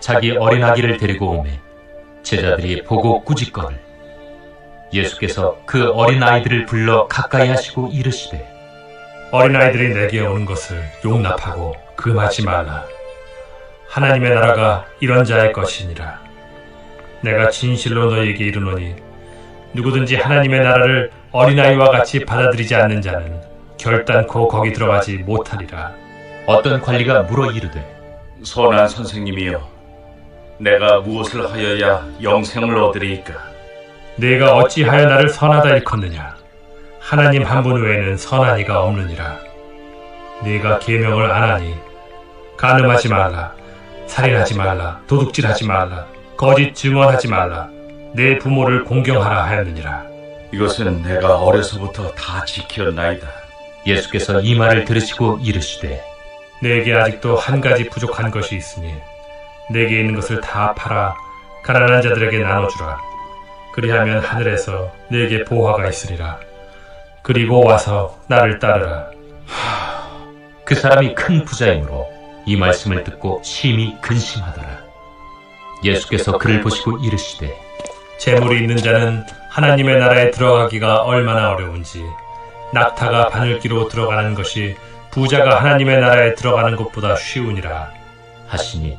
자기 어린 아기를 데리고 오매 제자들이 보고 꾸짖거늘 예수께서 그 어린 아이들을 불러 가까이 하시고 이르시되 어린 아이들이 내게 오는 것을 용납하고 금하지 말라. 하나님의 나라가 이런 자의 것이니라. 내가 진실로 너희에게 이르노니 누구든지 하나님의 나라를 어린아이와 같이 받아들이지 않는 자는 결단코 거기 들어가지 못하리라. 어떤 관리가 물어 이르되 선한 선생님이여, 내가 무엇을 하여야 영생을 얻으리이까? 내가 어찌하여 나를 선하다 일컫느냐? 하나님 한 분 외에는 선한 이가 없느니라. 네가 계명을 안 하니 간음하지 말라, 살인하지 말라, 도둑질하지 말라, 거짓 증언하지 말라, 내 부모를 공경하라 하였느니라. 이것은 내가 어려서부터 다 지켰나이다. 예수께서 이 말을 들으시고 이르시되 내게 아직도 한 가지 부족한 것이 있으니 내게 있는 것을 다 팔아 가난한 자들에게 나눠주라. 그리하면 하늘에서 내게 보화가 있으리라. 그리고 와서 나를 따르라. 그 사람이 큰 부자이므로 이 말씀을 듣고 심히 근심하더라. 예수께서 그를 보시고 이르시되 재물이 있는 자는 하나님의 나라에 들어가기가 얼마나 어려운지 낙타가 바늘기로 들어가는 것이 부자가 하나님의 나라에 들어가는 것보다 쉬우니라. 하시니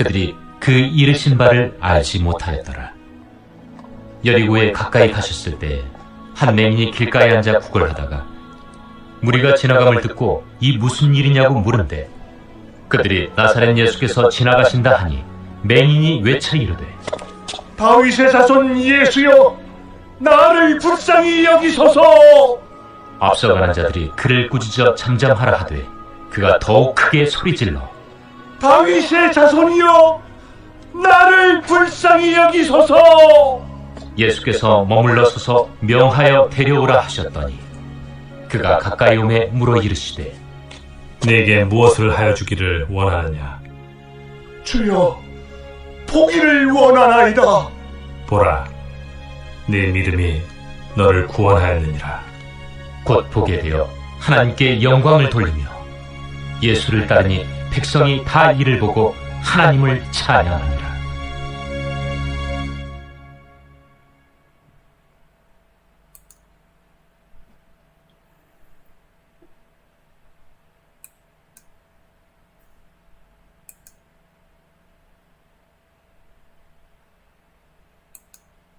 그들이 그 이르신 바를 알지 못하였더라. 여리고에 가까이 가셨을 때 한 맹인이 길가에 앉아 구걸하다가 무리가 지나감을 듣고 이 무슨 일이냐고 물은데 그들이 나사렛 예수께서 지나가신다 하니 맹인이 외쳐 이르되 다윗의 자손 예수여 나를 불쌍히 여기소서 앞서가는 자들이 그를 꾸짖어 잠잠하라 하되 그가 더욱 크게 소리질러 다윗의 자손이여 나를 불쌍히 여기소서. 예수께서 머물러 서서 명하여 데려오라 하셨더니 그가 가까이 오매 물어 이르시되 네게 무엇을 하여 주기를 원하느냐? 주여, 보기를 원하나이다. 보라 네 믿음이 너를 구원하였느니라. 곧 보게 되어 하나님께 영광을 돌리며 예수를 따르니 백성이 다 이를 보고 하나님을 찬양하니라